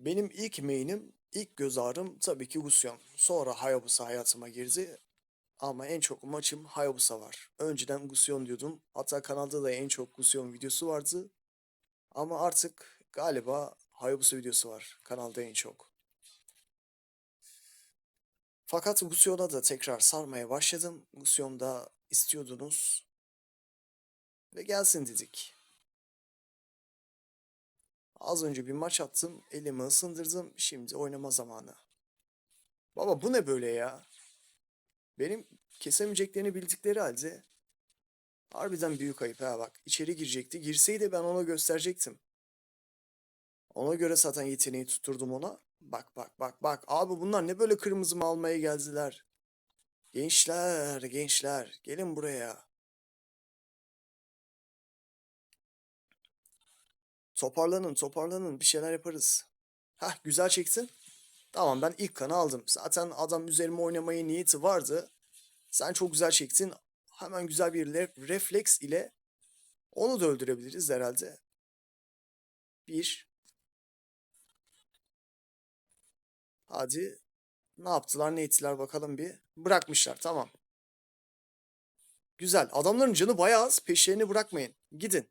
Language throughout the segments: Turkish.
Benim ilk main'im, ilk göz ağrım tabii ki Gusyon. Sonra Hayabusa hayatıma girdi. Ama en çok maçım Hayabusa var. Önceden Gusyon diyordum. Hatta kanalda da en çok Gusyon videosu vardı. Ama artık galiba Hayabusa videosu var kanalda en çok. Fakat Gusyon'a da tekrar sarmaya başladım. Gusyon'da istiyordunuz. Ve gelsin dedik. Az önce bir maç attım, elimi ısındırdım, şimdi oynama zamanı. Baba bu ne böyle ya? Benim kesemeyeceklerini bildikleri halde harbiden büyük ayıp ha bak. içeri girecekti. Girseydi ben ona gösterecektim. Ona göre zaten yeteneği tutturdum ona. Bak bak bak bak. Abi bunlar ne böyle kırmızımı almaya geldiler. Gençler, gençler gelin buraya. Toparlanın, toparlanın. Bir şeyler yaparız. Hah, güzel çektin. Tamam ben ilk kanı aldım. Zaten adam üzerime oynamaya niyeti vardı. Sen çok güzel çektin. Hemen güzel bir le- refleks ile onu da öldürebiliriz herhalde. Bir. Hadi. Ne yaptılar ne ettiler bakalım bir. Bırakmışlar tamam. Güzel. Adamların canı bayağı az. Peşlerini bırakmayın. Gidin.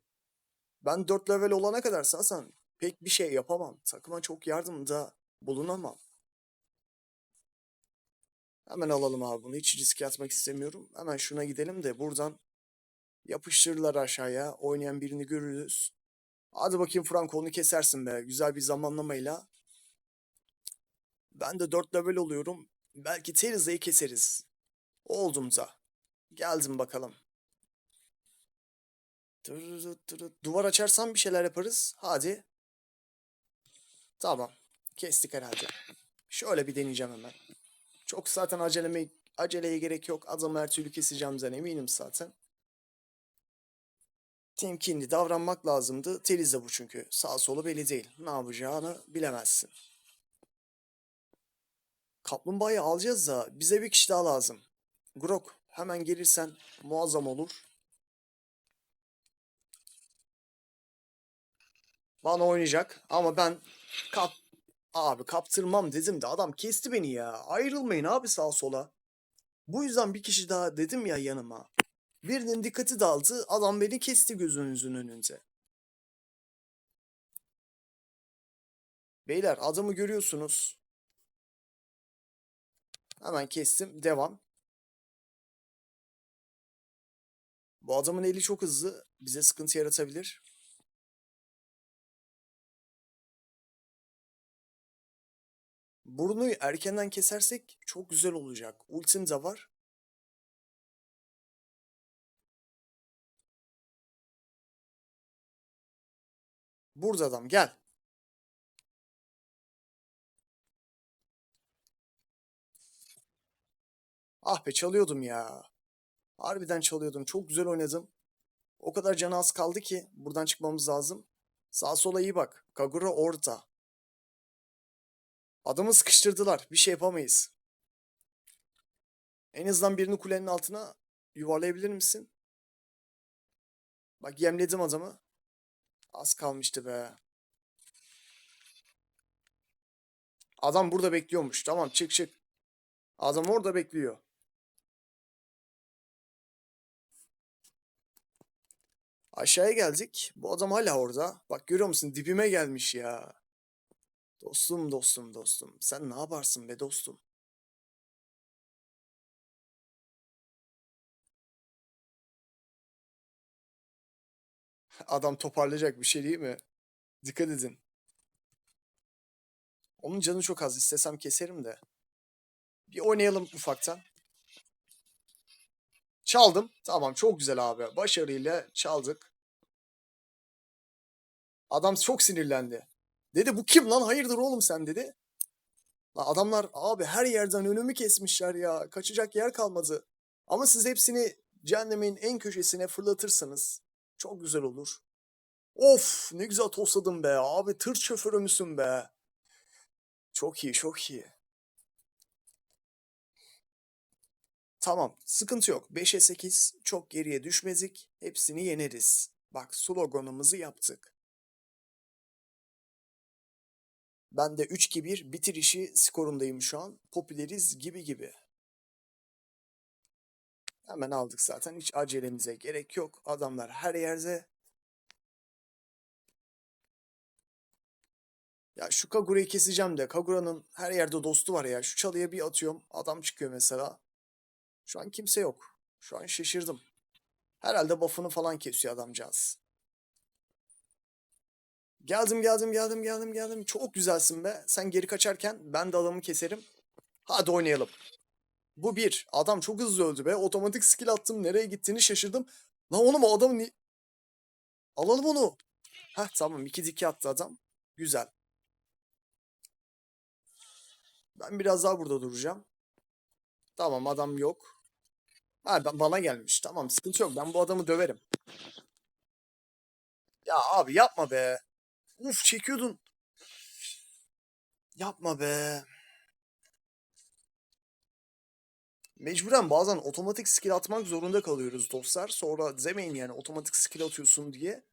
Ben 4 level olana kadar zaten pek bir şey yapamam. Takıma çok yardımda bulunamam. Hemen alalım abi bunu. Hiç riske atmak istemiyorum. Hemen şuna gidelim de buradan yapıştırırlar aşağıya. Oynayan birini görürüz. Hadi bakayım Franco onu kesersin be. Güzel bir zamanlamayla. Ben de 4 level oluyorum. Belki Teriza'yı keseriz. Oldum da. Geldim bakalım. Duvar açarsan bir şeyler yaparız. Hadi. Tamam. Kestik herhalde. Şöyle bir deneyeceğim hemen. Çok zaten aceleme, aceleye gerek yok. Adamı her türlü keseceğimden eminim zaten. Temkinli davranmak lazımdı. Telize bu çünkü. Sağ solu belli değil. Ne yapacağını bilemezsin. Kaplumbağayı alacağız da bize bir kişi daha lazım. Grok hemen gelirsen muazzam olur. Bana oynayacak ama ben kap abi kaptırmam dedim de adam kesti beni ya. Ayrılmayın abi sağa sola. Bu yüzden bir kişi daha dedim ya yanıma. Birinin dikkati dağıldı. Adam beni kesti gözünüzün önünde. Beyler adamı görüyorsunuz. Hemen kestim. Devam. Bu adamın eli çok hızlı. Bize sıkıntı yaratabilir. Burnu erkenden kesersek çok güzel olacak. Ultim de var. Burada adam gel. Ah be çalıyordum ya. Harbiden çalıyordum. Çok güzel oynadım. O kadar canı az kaldı ki buradan çıkmamız lazım. Sağa sola iyi bak. Kagura orta. Adamı sıkıştırdılar. Bir şey yapamayız. En azından birini kulenin altına yuvarlayabilir misin? Bak yemledim adamı. Az kalmıştı be. Adam burada bekliyormuş. Tamam çık çık. Adam orada bekliyor. Aşağıya geldik. Bu adam hala orada. Bak görüyor musun? Dibime gelmiş ya. Dostum dostum dostum. Sen ne yaparsın be dostum? Adam toparlayacak bir şey değil mi? Dikkat edin. Onun canı çok az. İstesem keserim de. Bir oynayalım ufaktan. Çaldım. Tamam çok güzel abi. Başarıyla çaldık. Adam çok sinirlendi. Dedi bu kim lan hayırdır oğlum sen dedi. Lan adamlar abi her yerden önümü kesmişler ya. Kaçacak yer kalmadı. Ama siz hepsini cehennemin en köşesine fırlatırsanız çok güzel olur. Of ne güzel tosladım be abi tır şoförü müsün be. Çok iyi çok iyi. Tamam sıkıntı yok. 5'e 8 çok geriye düşmedik. Hepsini yeneriz. Bak sloganımızı yaptık. Ben de 3-2-1 bitirişi skorundayım şu an. Popüleriz gibi gibi. Hemen aldık zaten. Hiç acelemize gerek yok. Adamlar her yerde. Ya şu Kagura'yı keseceğim de. Kagura'nın her yerde dostu var ya. Şu çalıya bir atıyorum. Adam çıkıyor mesela. Şu an kimse yok. Şu an şaşırdım. Herhalde buff'ını falan kesiyor adamcağız. Geldim geldim geldim geldim geldim. Çok güzelsin be. Sen geri kaçarken ben de adamı keserim. Hadi oynayalım. Bu bir. Adam çok hızlı öldü be. Otomatik skill attım. Nereye gittiğini şaşırdım. Lan oğlum o adamı ni... Alalım onu. Heh tamam. iki diki attı adam. Güzel. Ben biraz daha burada duracağım. Tamam adam yok. Ha bana gelmiş. Tamam sıkıntı yok. Ben bu adamı döverim. Ya abi yapma be. Uf çekiyordun. Yapma be. Mecburen bazen otomatik skill atmak zorunda kalıyoruz dostlar. Sonra demeyin yani otomatik skill atıyorsun diye.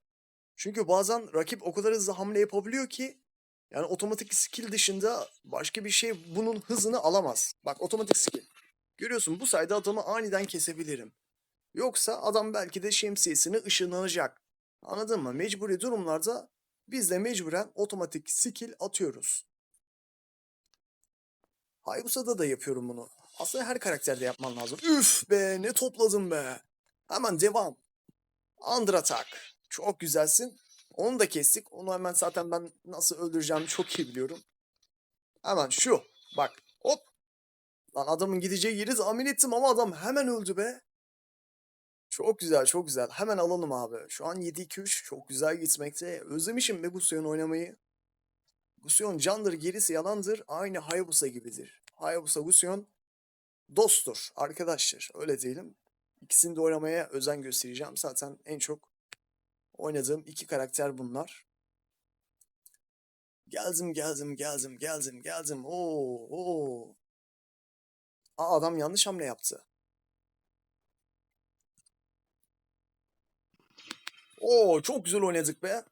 Çünkü bazen rakip o kadar hızlı hamle yapabiliyor ki yani otomatik skill dışında başka bir şey bunun hızını alamaz. Bak otomatik skill. Görüyorsun bu sayede adamı aniden kesebilirim. Yoksa adam belki de şemsiyesini ışınlanacak. Anladın mı? Mecburi durumlarda biz de mecburen otomatik skill atıyoruz. Hayabusa'da da yapıyorum bunu. Aslında her karakterde yapman lazım. Üf be ne topladım be. Hemen devam. Under attack. Çok güzelsin. Onu da kestik. Onu hemen zaten ben nasıl öldüreceğimi çok iyi biliyorum. Hemen şu. Bak. Hop. Lan adamın gideceği yeri tahmin ettim ama adam hemen öldü be. Çok güzel çok güzel. Hemen alalım abi. Şu an 7-2-3 çok güzel gitmekte. Özlemişim be Gusion oynamayı. Gusion candır gerisi yalandır. Aynı Hayabusa gibidir. Hayabusa Gusion dosttur, arkadaştır. Öyle diyelim. İkisini de oynamaya özen göstereceğim. Zaten en çok oynadığım iki karakter bunlar. Geldim geldim geldim geldim geldim. Oo oo. Aa adam yanlış hamle yaptı. Oo çok güzel oynadık be.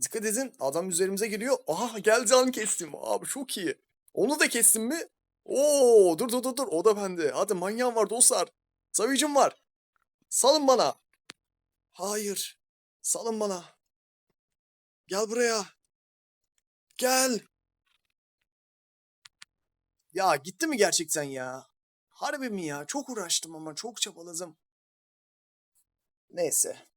Dikkat edin adam üzerimize geliyor. Aha geldi an kestim. Abi çok iyi. Onu da kestim mi? Oo dur dur dur dur o da bende. Hadi manyağım var dostlar. Savicim var. Salın bana. Hayır. Salın bana. Gel buraya. Gel. Ya gitti mi gerçekten ya? Harbi mi ya? Çok uğraştım ama çok çabaladım. Neyse.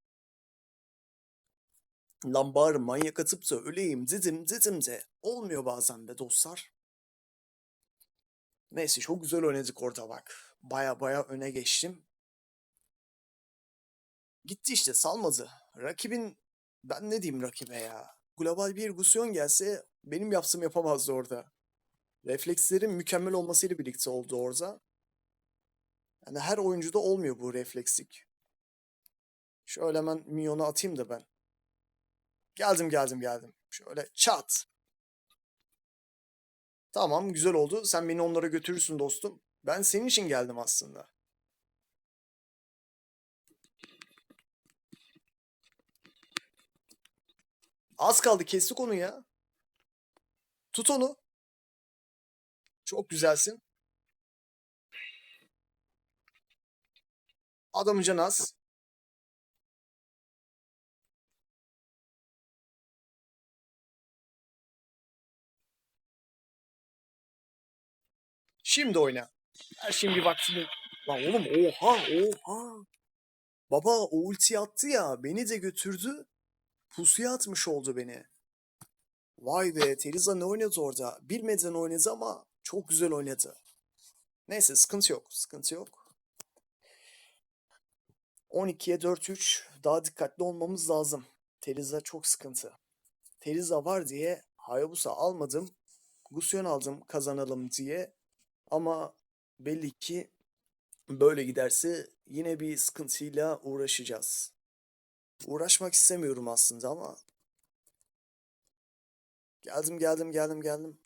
Lan bari manyak atıp da öleyim dedim dedim de olmuyor bazen be dostlar. Neyse çok güzel oynadık orada bak. Baya baya öne geçtim. Gitti işte salmadı. Rakibin ben ne diyeyim rakibe ya. Global bir Gusion gelse benim yaptığım yapamazdı orada. Reflekslerin mükemmel olmasıyla birlikte oldu orada. Yani her oyuncuda olmuyor bu reflekslik. Şöyle hemen minyonu atayım da ben. Geldim geldim geldim. Şöyle çat. Tamam güzel oldu. Sen beni onlara götürürsün dostum. Ben senin için geldim aslında. Az kaldı kestik onu ya. Tut onu. Çok güzelsin. Adamın canı az. Şimdi oyna. Her şeyin bir vaktini... Lan oğlum oha oha. Baba o ulti attı ya beni de götürdü. Pusuya atmış oldu beni. Vay be Teriza ne oynadı orada? Bilmeden oynadı ama çok güzel oynadı. Neyse sıkıntı yok. Sıkıntı yok. 12'ye 4-3 daha dikkatli olmamız lazım. Teriza çok sıkıntı. Teriza var diye Hayabusa almadım. Gusion aldım kazanalım diye. Ama belli ki böyle giderse yine bir sıkıntıyla uğraşacağız. Uğraşmak istemiyorum aslında ama geldim geldim geldim geldim.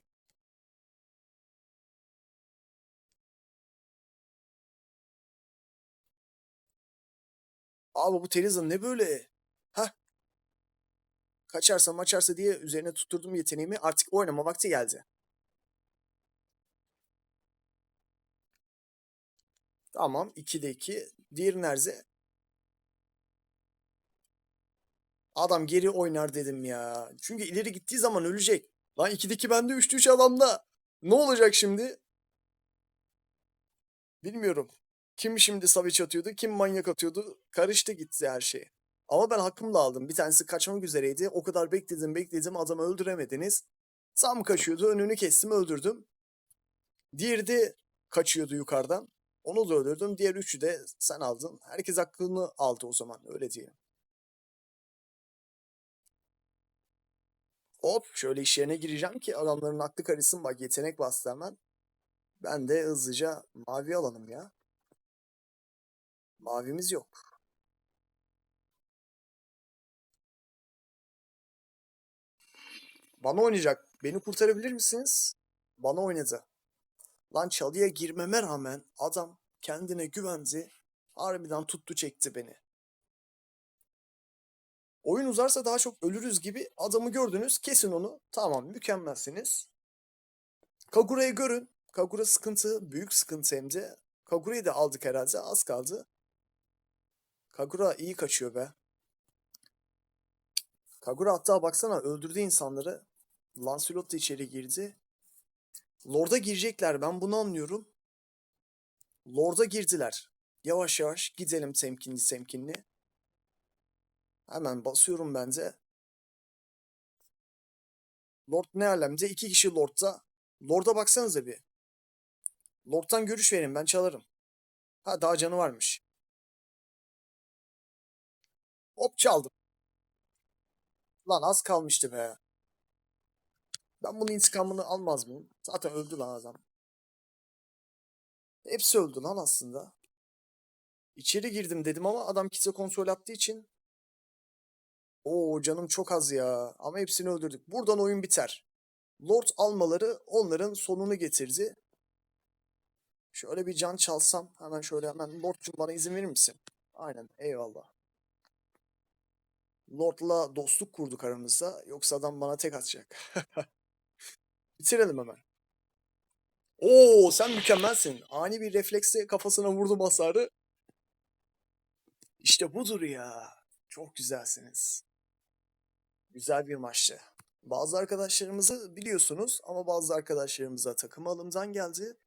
Abi bu Teriza ne böyle? Hah. kaçarsa maçarsa diye üzerine tutturdum yeteneğimi. Artık oynama vakti geldi. Tamam. 2'de 2. Diğeri nerede? Adam geri oynar dedim ya. Çünkü ileri gittiği zaman ölecek. Lan 2'de 2 bende 3'te 3 adamda. Ne olacak şimdi? Bilmiyorum. Kim şimdi Savic atıyordu, kim manyak atıyordu. Karıştı gitti her şey. Ama ben hakkımı da aldım. Bir tanesi kaçmak üzereydi. O kadar bekledim bekledim adamı öldüremediniz. Sam kaçıyordu önünü kestim öldürdüm. Diğeri de kaçıyordu yukarıdan. Onu da öldürdüm. Diğer üçü de sen aldın. Herkes hakkını aldı o zaman öyle diyelim. Hop şöyle iş yerine gireceğim ki adamların aklı karışsın. Bak yetenek bastı hemen. Ben de hızlıca mavi alalım ya. Mavimiz yok. Bana oynayacak. Beni kurtarabilir misiniz? Bana oynadı. Lan çalıya girmeme rağmen adam kendine güvendi. Harbiden tuttu çekti beni. Oyun uzarsa daha çok ölürüz gibi adamı gördünüz. Kesin onu. Tamam mükemmelsiniz. Kagura'yı görün. Kagura sıkıntı. Büyük sıkıntı hem de. Kagura'yı da aldık herhalde. Az kaldı. Kagura iyi kaçıyor be. Kagura hatta baksana öldürdü insanları. Lancelot da içeri girdi. Lord'a girecekler ben bunu anlıyorum. Lord'a girdiler. Yavaş yavaş gidelim temkinli temkinli. Hemen basıyorum ben de. Lord ne alemde? İki kişi Lord'da. Lord'a baksanıza bir. Lord'tan görüş verin ben çalarım. Ha daha canı varmış. Hop çaldım. Lan az kalmıştı be. Ben bunun intikamını almaz mıyım? Zaten öldü lan adam. Hepsi öldü lan aslında. İçeri girdim dedim ama adam kitle kontrol attığı için. Oo canım çok az ya. Ama hepsini öldürdük. Buradan oyun biter. Lord almaları onların sonunu getirdi. Şöyle bir can çalsam. Hemen şöyle hemen. Lord'cum bana izin verir misin? Aynen eyvallah. Lord'la dostluk kurduk aramızda. Yoksa adam bana tek atacak. Bitirelim hemen. Oo sen mükemmelsin. Ani bir refleksle kafasına vurdum hasarı. İşte budur ya. Çok güzelsiniz. Güzel bir maçtı. Bazı arkadaşlarımızı biliyorsunuz ama bazı arkadaşlarımıza takım alımdan geldi.